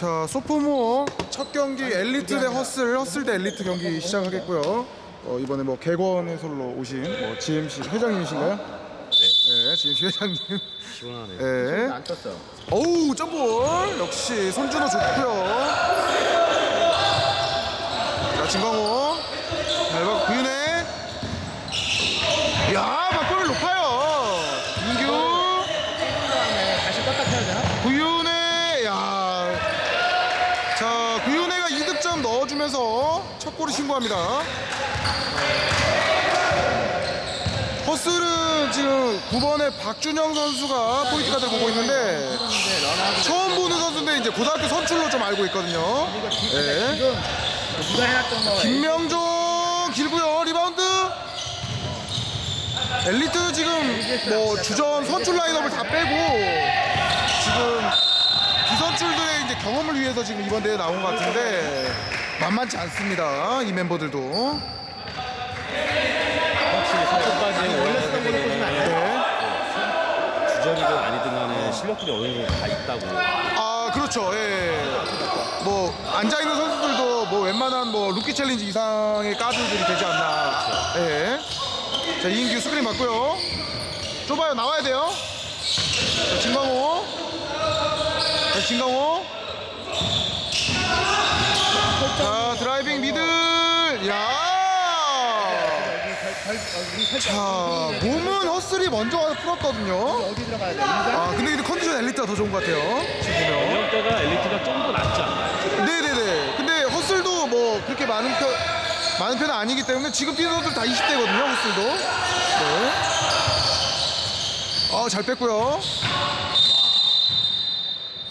자, 소프모 첫 경기 엘리트 대 허슬, 허슬 대 엘리트 경기 시작하겠고요. 어, 이번에 뭐 개건 해설로 오신 뭐 GMC 회장님이신가요? 네. GMC 회장님. 시원하네요. 네. 안 떴어. 어우, 점볼 역시 손준호 좋고요. 자, 진광호. 잘 봐, 구윤혜. 야, 박범일 높아요. 민규. 다음에 다시 껐다 켜야 되나? 구윤혜, 야. 자, 구윤혜가 2득점 넣어주면서 첫 골을 신고합니다. 허슬은 지금 9번에 박준영 선수가 포인트 카드를 보고 있는데 처음 보는 선수인데 이제 고등학교 선출로 좀 알고 있거든요. 네. 김명종 길고요 리바운드. 엘리트는 지금 뭐 주전 선출 라인업을 다 빼고 지금 비선출들의 이제 경험을 위해서 지금 이번 대회 나온 것 같은데 만만치 않습니다. 이 멤버들도. 확실히 선수까지 원래 쓰던 걸로 보시면 안 돼요. 네. 주전이든 아니든 간에 실력들이 어느 정도 다 있다고. 아 그렇죠. 예. 뭐 앉아 있는 선수들도 뭐 웬만한 뭐 루키 챌린지 이상의 까드들이 되지 않나. 예. 자 이인규 스크린 맞고요. 좁아요 나와야 돼요. 자, 진강호. 자 진강호. 자 드라이빙 미들. 야. 별- 여기 살짝 자 몸은 허슬이 먼저 와서 풀었거든요. 어디 들어가야 돼? 인사? 아 근데 근데 컨디션 엘리트가 더 좋은 것 같아요. 지금 보면. 연령대가 엘리트가 좀 더 낫지 않나요? 네네네. 근데 헛슬도 뭐 그렇게 많은 편 많은 편은 아니기 때문에 지금 뛰는 선수들 다 20대거든요. 헛슬도. 네. 아 잘 뺐고요.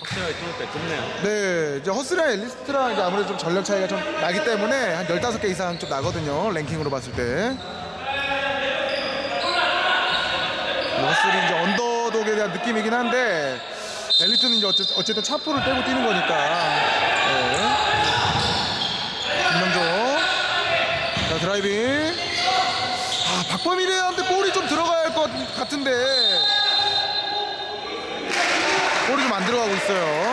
확실하게 끊을 때 끝내요. 네, 이제 허스랑 엘리스트랑 이제 아무래도 좀 전력 차이가 좀 나기 때문에 한 15개 이상 좀 나거든요. 랭킹으로 봤을 때. 뭐 허슬이 이제 언더독에 대한 느낌이긴 한데 엘리트는 이제 어쨌, 어쨌든 차포를 떼고 뛰는 거니까. 네. 김명조. 자, 드라이빙. 아, 박범일한테 볼이 좀 들어가야 할 것 같은데. 볼이 좀 안 들어가고 있어요.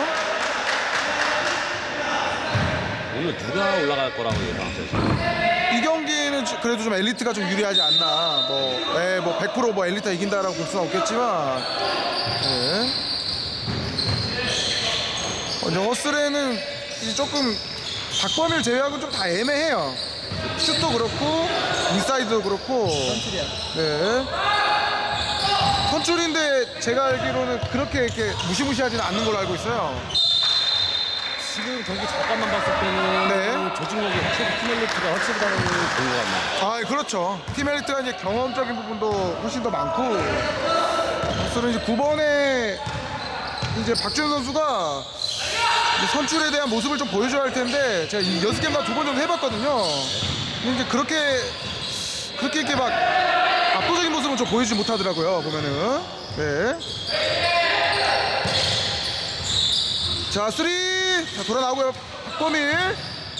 오늘 누가 올라갈 거라고 예상하세요? 이 경기는 지- 그래도 좀 엘리트가 좀 유리하지 않나. 뭐, 예, 뭐 100%뭐 엘리트가 이긴다라고 볼 수는 없겠지만, 예. 먼저 허스레는 이제 조금 박범일 제외하고 좀 다 애매해요. 슛도 그렇고 인사이드도 그렇고. 네. 선출인데 제가 알기로는 그렇게 이렇게 무시무시하지는 않는 걸로 알고 있어요. 지금 경기 잠깐만 봤을 때는 네. 조직력이 확실히 팀엘리트가 확실히 다른 좋은 것 같네요. 아, 그렇죠. 팀 엘리트가 이제 경험적인 부분도 훨씬 더 많고, 저는 이제 9번에 이제 박준 선수가 이제 선출에 대한 모습을 좀 보여줘야 할 텐데, 제가 이 연습 게임만 두번 정도 해봤거든요. 근데 이제 그렇게, 그렇게 이렇게 막 압도적인 모습은 좀 보여주지 못하더라고요, 보면은. 네. 자, 쓰리. 자, 돌아 나오고요. 박범일.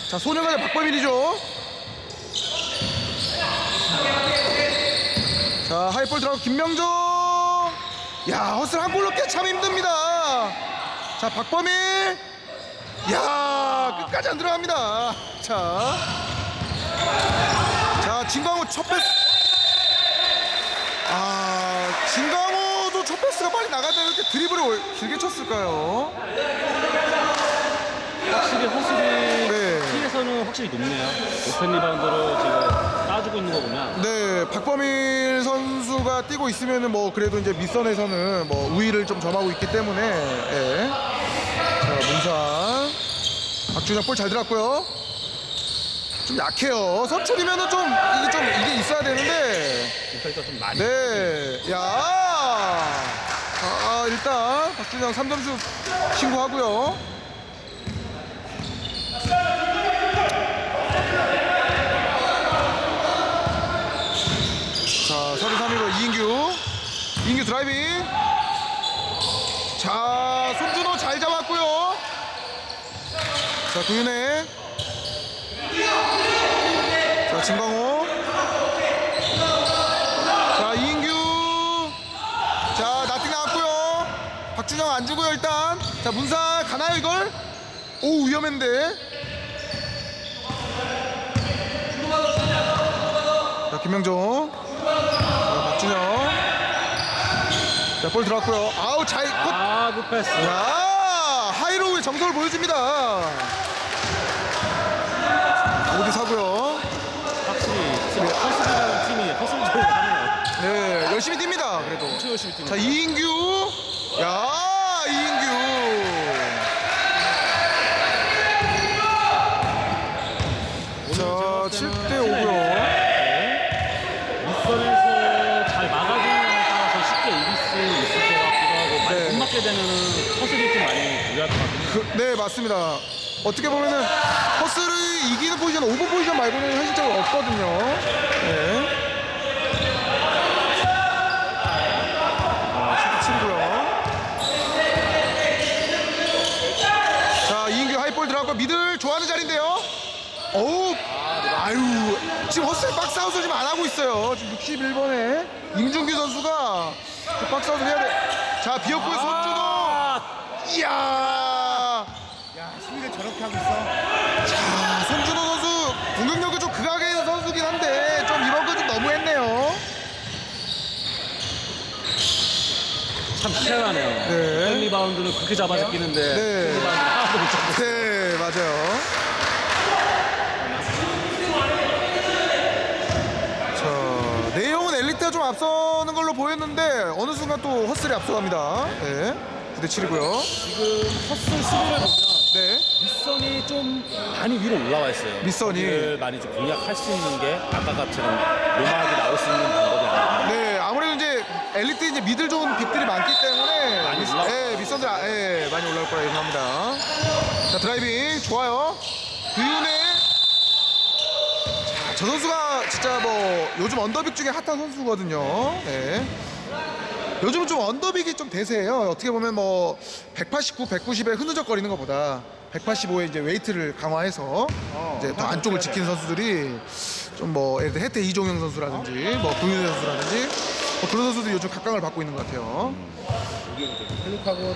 자, 소녀가의 박범일이죠. 자 하이볼 들어가고 김명종. 야 허슬 한 골 넣기 참 힘듭니다. 자 박범일. 야 끝까지 안 들어갑니다. 자, 자 진광호 첫 패스. 아 진광호도 첫 패스가 빨리 왜 이렇게 드리블을 올- 길게 쳤을까요 확실히 허슬이 네. 팀에서는 확실히 높네요. 오펜 리바운드로 지금 따주고 있는 거 보면 네, 박범일 선수가 뛰고 있으면은 뭐 그래도 이제 밑선에서는 뭐 우위를 좀 점하고 있기 때문에 예. 자, 문상 박준영 볼잘 들었고요. 좀 약해요. 선출이면은 좀 이게 좀 이게 있어야 되는데 디펜스가 좀 많이 네, 야, 아, 일단 박준영 3점슛 신고하고요. 자, 33위로 이인규. 이인규 드라이빙. 자, 손준호 잘 잡았고요. 자, 구윤혜. 자, 진광호. 자, 이인규. 자, 나팅 나왔고요. 박준영 안 주고요, 일단. 자, 문사 가나요, 이걸? 오 위험했는데. 자 김명종. 자, 박준영. 자 볼 들어왔고요. 아우 잘. 곧 아, 굿패스. 야 하이로우의 정석을 보여줍니다. 오디 사고요. 확실히 허스비라는 팀이 허스비를 하네요. 네 열심히 뜁니다. 그래도. 엄청 열심히 뛰는 자 이인규. 야 이인규. 자 7대 5고요. 밑선에서 잘 막아주는 거에 따라서 쉽게 이길 수 있을 것 같기도 하고 많이 네. 못 맞게 되면은 허스비 좀 많이 유리할 것 같아요. 그, 네 맞습니다. 어떻게 보면은 허스를 이기는 포지션 오버 포지션 말고는 현실적으로 없거든요. 네. 아, 슈트 치고요. 자 이인규 하이볼 들어갔고 미들 좋아하는 자리인데요. 어우 아유 지금 허스 아웃을 지금 안 하고 있어요. 지금 61번에 임준규 선수가 아웃을 해야 돼. 자 비었고의 손준호. 아, 이야. 야 수비를 저렇게 하고 있어. 자, 손준호 선수 공격력이 좀 극악의 선수긴 한데 좀 이번 거 좀 너무했네요. 참 희한하네요. 네. 네. 리바운드는 그렇게 잡아 제끼는데 네. 리바운드 하나도 못 잡고 네, 맞아요. 자, 내용은 엘리트가 좀 앞서는 걸로 보였는데 어느 순간 또 허슬이 앞서갑니다. 네, 9대 7이고요. 지금 허스 수비를 보면 네, 밑선이 좀 많이 위로 올라와 있어요. 밑선이. 거기를 많이 좀 공략할 수 있는 게 아까처럼 노멀하게 나올 수 있는 방법이 아니에요. 네, 아무래도 이제 엘리트 이제 미들 좋은 빅들이 많기 때문에 많이 올라올 예, 밑선들 아- 예, 많이 올라올 거라 예상합니다. 자, 드라이빙 좋아요. 구윤의 자, 저 선수가 진짜 뭐 요즘 언더빅 중에 핫한 선수거든요. 네. 요즘은 좀 언더빅이 좀 대세예요. 어떻게 보면 뭐 189, 190에 흐느적거리는 것보다 185에 이제 웨이트를 강화해서 이제 더 안쪽을 지키는 선수들이 좀 뭐 예를 들어 혜태 이종영 선수라든지 뭐 구윤 선수라든지 뭐 그런 선수들이 요즘 각광을 받고 있는 것 같아요. 클릭하고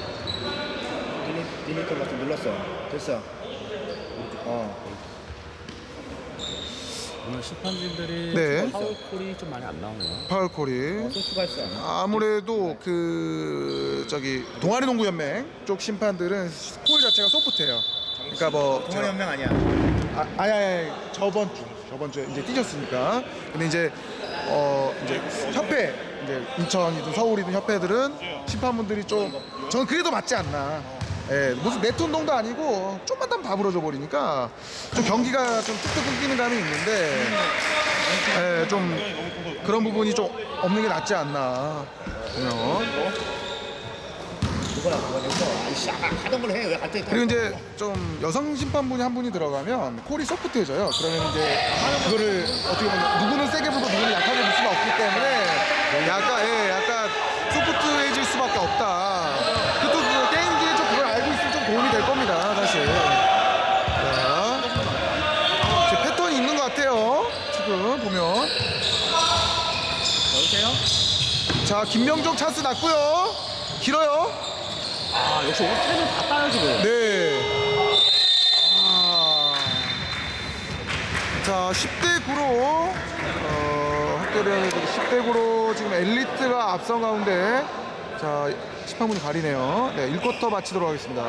디리, 디리터 버튼 눌렀어. 됐어. 어. 오늘 심판진들이 네. 파울콜이 좀 많이 안 나오네요. 파울콜이 수가 있어. 아무래도 그 저기 동아리 농구 연맹 쪽 심판들은 콜 자체가 소프트해요. 그러니까 뭐 동아리 연맹 아니야. 아, 아니, 아니, 저번 주, 저번 주에 이제 뛰셨으니까. 근데 이제, 어, 이제 협회, 이제 인천이든 서울이든 협회들은 심판분들이 좀, 저는 그게 더 맞지 않나. 예, 무슨 네트 운동도 아니고 좀만 더 바부러져 버리니까 좀 경기가 좀 뚝뚝 끊기는 감이 있는데, 예, 좀 그런 부분이 좀 없는 게 낫지 않나. 그리고 이제 좀 여성 심판분이 한 분이 들어가면 콜이 소프트해져요. 그러면 이제 그거를 어떻게 보면 누구는 세게 불고 누구는 약하게 불 수가 없기 때문에 약간 예, 약간 소프트해질 수밖에 없다. 그또 그 게임기에 좀 그걸 알고 있으면 좀 도움이 될 겁니다, 사실. 자, 이제 패턴이 있는 것 같아요. 지금 보면. 여보세요? 자, 김명종 찬스 났고요. 길어요. 아 역시 오태는 다 따요 지금. 네. 아. 자, 10대 9로 어, 학교를 10대 9로 지금 엘리트가 앞선 가운데 자, 심판분이 가리네요. 네, 1쿼터 마치도록 하겠습니다.